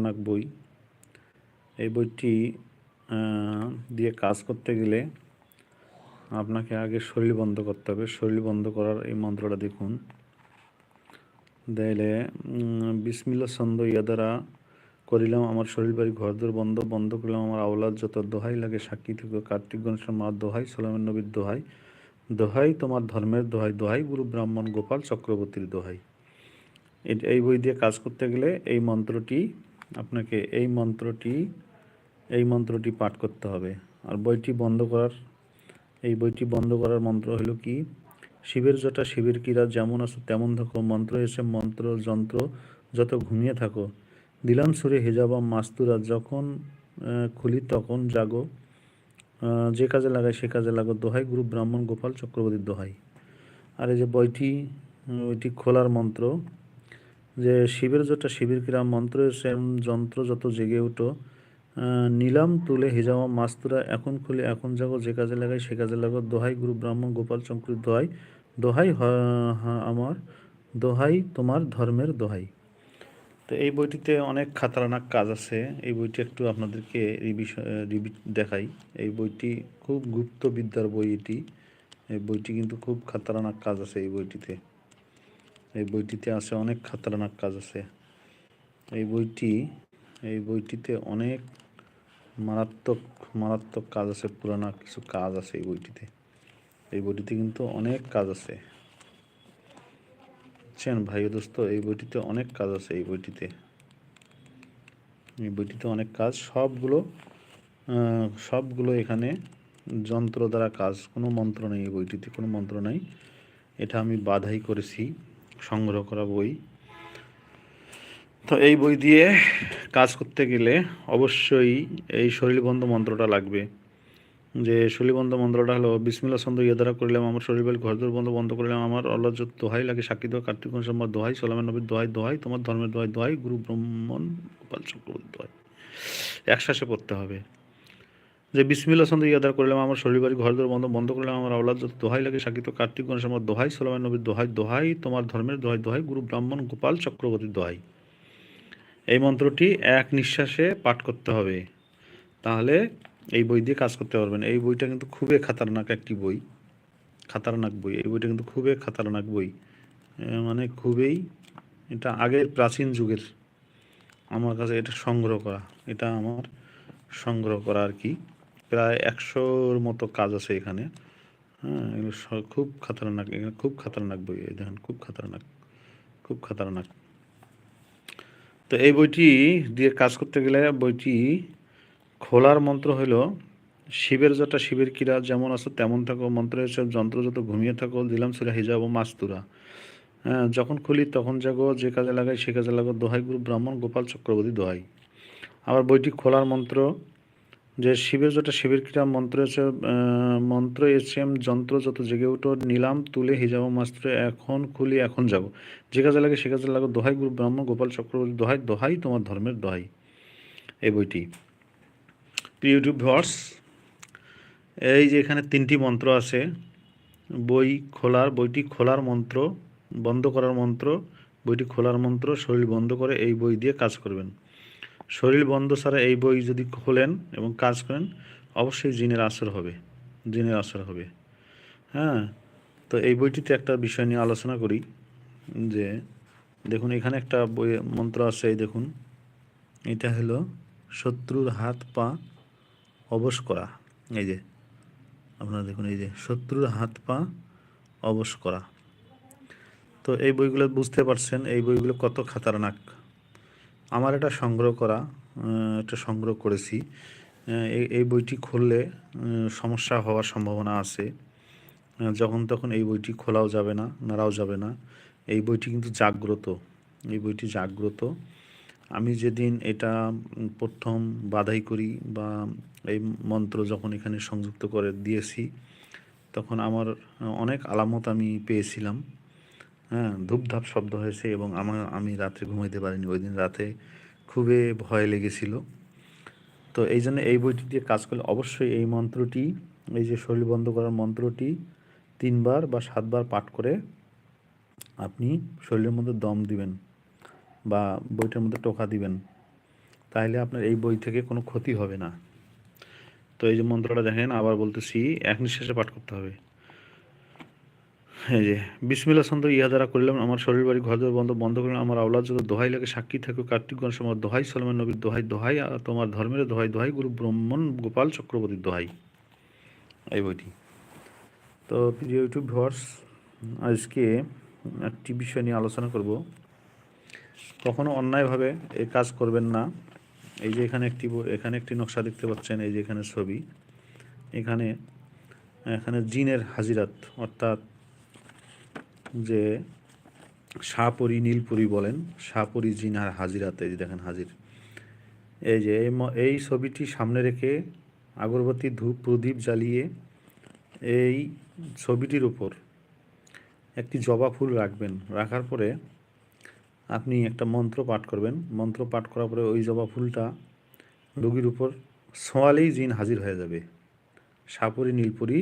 খাতারনাক বই। এই বইটি দিয়ে কাজ করতে গেলে আপনাকে আগে শরীর বন্ধ করতে হবে। শরীর বন্ধ করার এই মন্ত্রটা দেখুন। দিলে বিসমিল্লা ছন্দ ইয়া করিলাম আমার শরীর বাড়ি ঘরদোর বন্ধ বন্ধ করলাম আমার আওলাদ যত দোহাই লাগে, সাক্ষী থেকে কার্তিক গণেশের মা দোহাই সোলামের নবীর দোহাই। দোহাই তোমার ধর্মের দোহাই দোহাই গুরু ব্রাহ্মণ গোপাল চক্রবর্তীর দোহাই। এই বই দিয়ে কাজ করতে গেলে এই মন্ত্রটি আপনাকে এই মন্ত্রটি এই মন্ত্রটি পাঠ করতে হবে। আর বইটি বন্ধ করার, এই বইটি বন্ধ করার মন্ত্র হলো কি? শিবের জটা শিবের কিরা যেমন আছো, তেমন থাকো। মন্ত্র এসে মন্ত্র, যন্ত্র যত ঘুমিয়ে থাকো। দিলাম সুরে হেজাবা মাস্তুরা, যখন খুলি তখন জাগো। যে কাজে লাগায় সে কাজে লাগো। দোহাই গুরু ব্রাহ্মণ গোপাল চক্রবর্তীর দোহাই। আর এই যে বইটি ওইটি খোলার মন্ত্র যে শিবের জটা শিবির কিরা মন্ত্র এসে যন্ত্র যত জেগে উঠো নিলাম, তুলে, হিজামা, মাস্তুরা, এখন খুলে, এখন যাগো যে কাজে লাগাই সে কাজে লাগো দোহাই, গুরু ব্রাহ্মণ, গোপাল শঙ্কর দোহাই। দোহাই আমার, দোহাই, তোমার ধর্মের দোহাই। তো এই বইটিতে অনেক খাতারনাক কাজ আছে। এই বইটি একটু আপনাদেরকে রিভিশন রিভি দেখাই। এই বইটি খুব গুপ্ত বিদ্যার বই এটি। এই বইটি কিন্তু খুব খাতারনাক কাজ আছে এই বইটিতে। এই বইটিতে আছে অনেক খাতারনাক কাজ আছে। এই বইটি, এই বইটিতে অনেক মারাত্মক মারাত্মক কাজ আছে, পুরানা কিছু কাজ আছে এই বইটিতে। এই বইটিতে কিন্তু অনেক কাজ আছে। বুঝছেন ভাই দোস্ত, এই বইটিতে অনেক কাজ আছে, এই বইটিতে। এই বইটিতে অনেক কাজ, সবগুলো সবগুলো এখানে যন্ত্র দ্বারা কাজ। কোনো মন্ত্র নেই এই বইটিতে, কোনো মন্ত্র নেই। এটা আমি বাধাই করেছি। সংগ্রহ করা বই। তো এই বই দিয়ে কাজ করতে গেলে অবশ্যই এই শরীরবন্ধ মন্ত্রটা লাগবে। যে শরীরবন্ধ মন্ত্রটা হলো বিসমিল্লা ছন্দ ইয়ে দ্বারা করলাম, আমার শরীর বাড়ি ঘর বন্ধ বন্ধ করলাম, আমার আল্লাহ দোহাই লাগে সাক্ষী দোয়া কার্তিক সম্মত দোহাই, সোলামের নবীর দোহাই দোহাই, তোমার ধর্মের দোহাই দোহাই, গুরু ব্রহ্মণ গোপাল চক্রবর্তী দোহাই। একশ্বাসে পড়তে হবে। যে বিসমিল্লা ছন্দ ইয়ে দ্বারা করলাম, আমার শরীর বাড়ি, ঘর বন্ধ বন্ধ করলাম, আমার যত দোহাই লাগে সাক্ষী তো কার্তিক আমার দোহাই, সোলামের নবীর দোহাই দোহাই, তোমার ধর্মের দোহাই দোহাই, গুরু ব্রাহ্মণ গোপাল চক্রবর্তীর দোহাই। এই মন্ত্রটি এক নিঃশ্বাসে পাঠ করতে হবে। তাহলে এই বই দিয়ে কাজ করতে পারবেন। এই বইটা কিন্তু খুবই খাতারনাক একটি বই। খাতারনাক বই। এই বইটা কিন্তু খুবই খাতারনাক বই। মানে খুবই এটা আগের প্রাচীন যুগের। আমার কাছে এটা সংগ্রহ করা। এটা আমার সংগ্রহ করা আর কি। প্রায় একশোর মতো কাজ আছে এখানে। হ্যাঁ খুব খাতারনাক এখানে খুব খাতারনাক বই দেখেন, খুব খাতারনাক খুব খাতারনাক। তো এই বইটি দিয়ে কাজ করতে গেলে বইটি খোলার মন্ত্র হইল, শিবের যটা শিবের কিরা যেমন আছে তেমন থাকো, মন্ত্র হিসেব যন্ত্র যত ঘুমিয়ে থাকো, দিলাম সুরা হিজাব মাস্তুরা। হ্যাঁ যখন খুলি তখন জাগো, যে কাজে লাগাই সে কাজে লাগো দোহাই গুরু ব্রাহ্মণ গোপাল চক্রবর্তী দোহাই। আবার বইটি খোলার মন্ত্র যে শিবের যটা শিবের ক্রিয়া মন্ত্র এসে মন্ত্র এসে যন্ত্র যত জেগে উঠো, নিলাম, তুলে হিজাব মাস্ত্র এখন খুলি, এখন যাব। যে কাজে লাগে সে কাজে লাগো। দোহাই গুরু ব্রাহ্মণ গোপাল চক্রবর্তী, দোহাই দোহাই তোমার ধর্মের দোহাই। এই বইটি। ইউটিউব ভিউয়ার্স, এই যে এখানে তিনটি মন্ত্র আছে। বই খোলার, বইটি খোলার মন্ত্র, বন্ধ করার মন্ত্র, বইটি খোলার মন্ত্র, শরীর বন্ধ করে এই বই দিয়ে কাজ করবেন। শরীর বন্ধ ছাড়া এই বই যদি খোলেন এবং কাজ করেন, অবশ্যই জিনের আসর হবে, জিনের আসর হবে। হ্যাঁ তো এই বইটিতে একটা বিষয় নিয়ে আলোচনা করি, যে দেখুন, এখানে একটা বই মন্ত্র আছে, এই দেখুন। এটা হলো, শত্রুর হাত পা অবশ করা। এই যে, আপনারা দেখুন, এই যে, শত্রুর হাত পা অবশ করা। তো এই বইগুলো বুঝতে পারছেন, এই বইগুলো কত খাতারনাক। আমার এটা সংগ্রহ করা এটা সংগ্রহ করেছি। এই বইটি খুললে সমস্যা হওয়ার সম্ভাবনা আছে। যখন তখন এই বইটি খোলাও যাবে না, নাড়াও যাবে না। এই বইটি কিন্তু জাগ্রত, এই বইটি জাগ্রত। আমি যেদিন এটা প্রথম বাধাই করি বা এই মন্ত্র যখন এখানে সংযুক্ত করে দিয়েছি, তখন আমার অনেক আলামত আমি পেয়েছিলাম। হ্যাঁ ধূপধাপ শব্দ হয়েছে এবং আমার আমি রাত্রে ঘুমাইতে পারিনি। ওই দিন রাতে খুবই ভয় লেগেছিল। তো এই জন্য এই বইটি দিয়ে কাজ করলে অবশ্যই এই মন্ত্রটি, এই যে শরীর বন্ধ করার মন্ত্রটি তিনবার বা সাতবার পাঠ করে আপনি শরীরের মধ্যে দম দিবেন বা বইটার মধ্যে টোকা দিবেন। তাহলে আপনার এই বই থেকে কোনো ক্ষতি হবে না। তো এই যে মন্ত্রটা দেখেন, আবার বলতেছি এক নিঃশ্বাসে পাঠ করতে হবে। এই যে বিসমিল্লা ছন্দ ইহা দ্বারা করিলাম, আমার শরীর, বাড়ি ঘর দুয়ার বন্ধ বন্ধ করলাম আমার আওলাদ যত দোহাই লাগে, সাক্ষী থাকবে কার্তিকগণ সময় দোহাই, সলমান নবীর দোহাই দোহাই, আর তোমার ধর্মের দোহাই দোহাই, গুরু ব্রহ্মণ গোপাল চক্রবর্তীর দোহাই। এই বইটি। তো প্রিয় ইউটিউব ভিউয়ার্স, আজকে একটি বিষয় নিয়ে আলোচনা করব। কখনো অন্যায়ভাবে এই কাজ করবেন না। এই যে এখানে একটি এখানে একটি নকশা দেখতে পাচ্ছেন, এই যে এখানে ছবি। এখানে এখানে জিনের হাজিরাত, অর্থাৎ যে শাহপরি নীলপুরি বলেন, শাহপরি জিন হাজিরাতে দেখেন হাজির। এই যে এই ছবিটি সামনে রেখে আগরবাতি ধূপ প্রদীপ জ্বালিয়ে এই ছবিটির উপর একটি জবা ফুল রাখবেন। রাখার পরে আপনি একটা মন্ত্র পাঠ করবেন। মন্ত্র পাঠ করার পরে ওই জবা ফুলটা রোগীর উপর ছোঁয়ালেই জিন হাজির হয়ে যাবে। সাপুরি নীলপুরি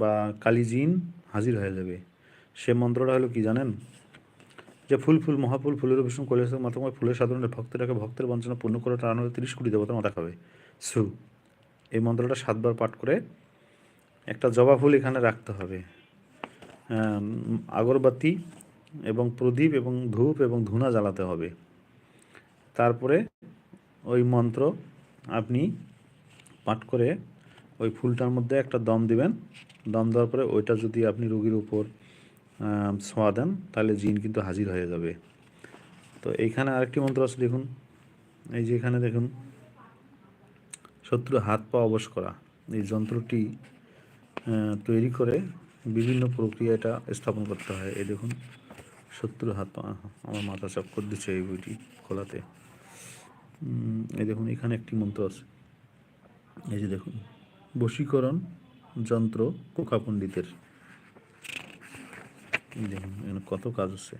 বা কালী জিন হাজির হয়ে যাবে। সে মন্ত্রটা হলো কি জানেন? যে ফুল ফুল, মহাফুল, ফুলের ভীষণ কৈলাসের মাথাময় ফুলের সাধারণত ভক্তটাকে ভক্তের বঞ্চনা পূর্ণ করে টান হলে তিরিশ কোটি দেবতার মাথা খাবে। সু। এই মন্ত্রটা সাতবার পাঠ করে একটা জবা ফুল এখানে রাখতে হবে। আগরবাতি এবং প্রদীপ এবং ধূপ এবং ধুনা জ্বালাতে হবে। তারপরে ওই মন্ত্র আপনি পাঠ করে ওই ফুলটার মধ্যে একটা দম দিবেন। দম দেওয়ার পরে ওইটা যদি আপনি রোগীর উপর ছোঁয়া দেন, তাহলে জিন কিন্তু হাজির হয়ে যাবে। তো এইখানে আরেকটি মন্ত্র আছে, দেখুন। এই যে এখানে দেখুন শত্রু হাত পা অবশ করা। এই যন্ত্রটি তৈরি করে বিভিন্ন প্রক্রিয়া এটা স্থাপন করতে হয়। এই দেখুন শত্রু হাত পা আমার মাথা চক্কর দিচ্ছে এই বইটি খোলাতে। এই দেখুন, এখানে একটি মন্ত্র আছে। এই যে দেখুন। বশীকরণ যন্ত্র কোকা পণ্ডিতের দেখুন, এখানে কত কাজ আছে।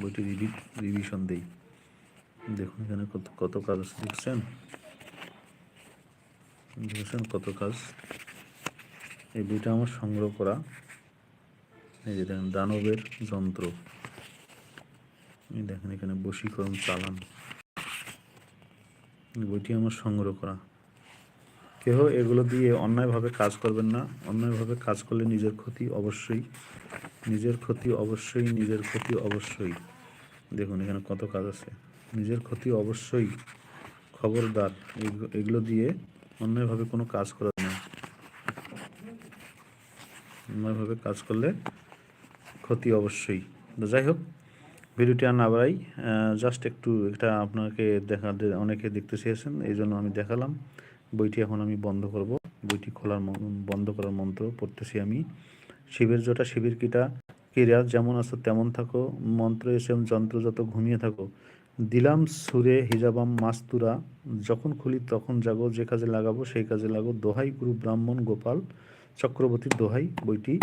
বইটি রিভি রিভিশন দেই। দেখুন, এখানে কত কত কাজ আছে, দেখছেন? দেখছেন কত কাজ? এই বইটা আমার সংগ্রহ করা। এই যে দেখেন, দানবের যন্ত্র। দেখেন, এখানে বশীকরণ চালান। বইটি আমার সংগ্রহ করা। কেহ এগুলো দিয়ে অন্যায়ভাবে কাজ করবেন না। অন্যায়ভাবে কাজ করলে নিজের ক্ষতি অবশ্যই, নিজের ক্ষতি অবশ্যই, নিজের ক্ষতি অবশ্যই। দেখুন, এখানে কত কাজ আছে। নিজের ক্ষতি অবশ্যই, খবরদার এগুলো- দিয়ে অন্যায়ভাবে কোনো কাজ করা না। অন্যায়ভাবে কাজ করলে ক্ষতি অবশ্যই। যাই হোক, ভিডিওটি আর না বাড়াই জাস্ট একটু এটা আপনাকে দেখা অনেকে দেখতে চেয়েছেন, এই জন্য আমি দেখালাম। বইটি এখন আমি বন্ধ করব। বইটি খোলার বন্ধ করার মন্ত্র পড়তেছি আমি। শিবের জটা, শিবির কিটা ক্রিয়া যেমন আছো তেমন থাকো। মন্ত্র এসে যন্ত্র যত ঘুমিয়ে থাকো। দিলাম সুরে হিজাবাম মাস্তুরা, যখন খুলি তখন জাগো, যে কাজে লাগাবো সেই কাজে লাগো দোহাই গুরু ব্রাহ্মণ গোপাল চক্রবর্তীর দোহাই, বইটি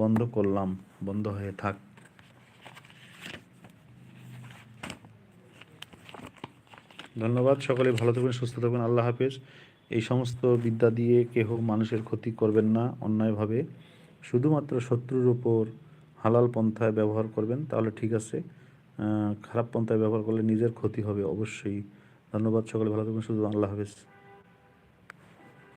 বন্ধ করলাম। বন্ধ হয়ে থাক। ধন্যবাদ সকলে, ভালো থাকবেন সুস্থ থাকবেন আল্লাহ হাফেজ। এই সমস্ত বিদ্যা দিয়ে কেহ মানুষের ক্ষতি করবেন না, অন্যায়ভাবে। শুধুমাত্র শত্রুর ওপর হালাল পন্থায় ব্যবহার করবেন, তাহলে ঠিক আছে। খারাপ পন্থায় ব্যবহার করলে নিজের ক্ষতি হবে অবশ্যই। ধন্যবাদ সকলে, ভালো থাকবেন শুধু আল্লাহ হাফেজ।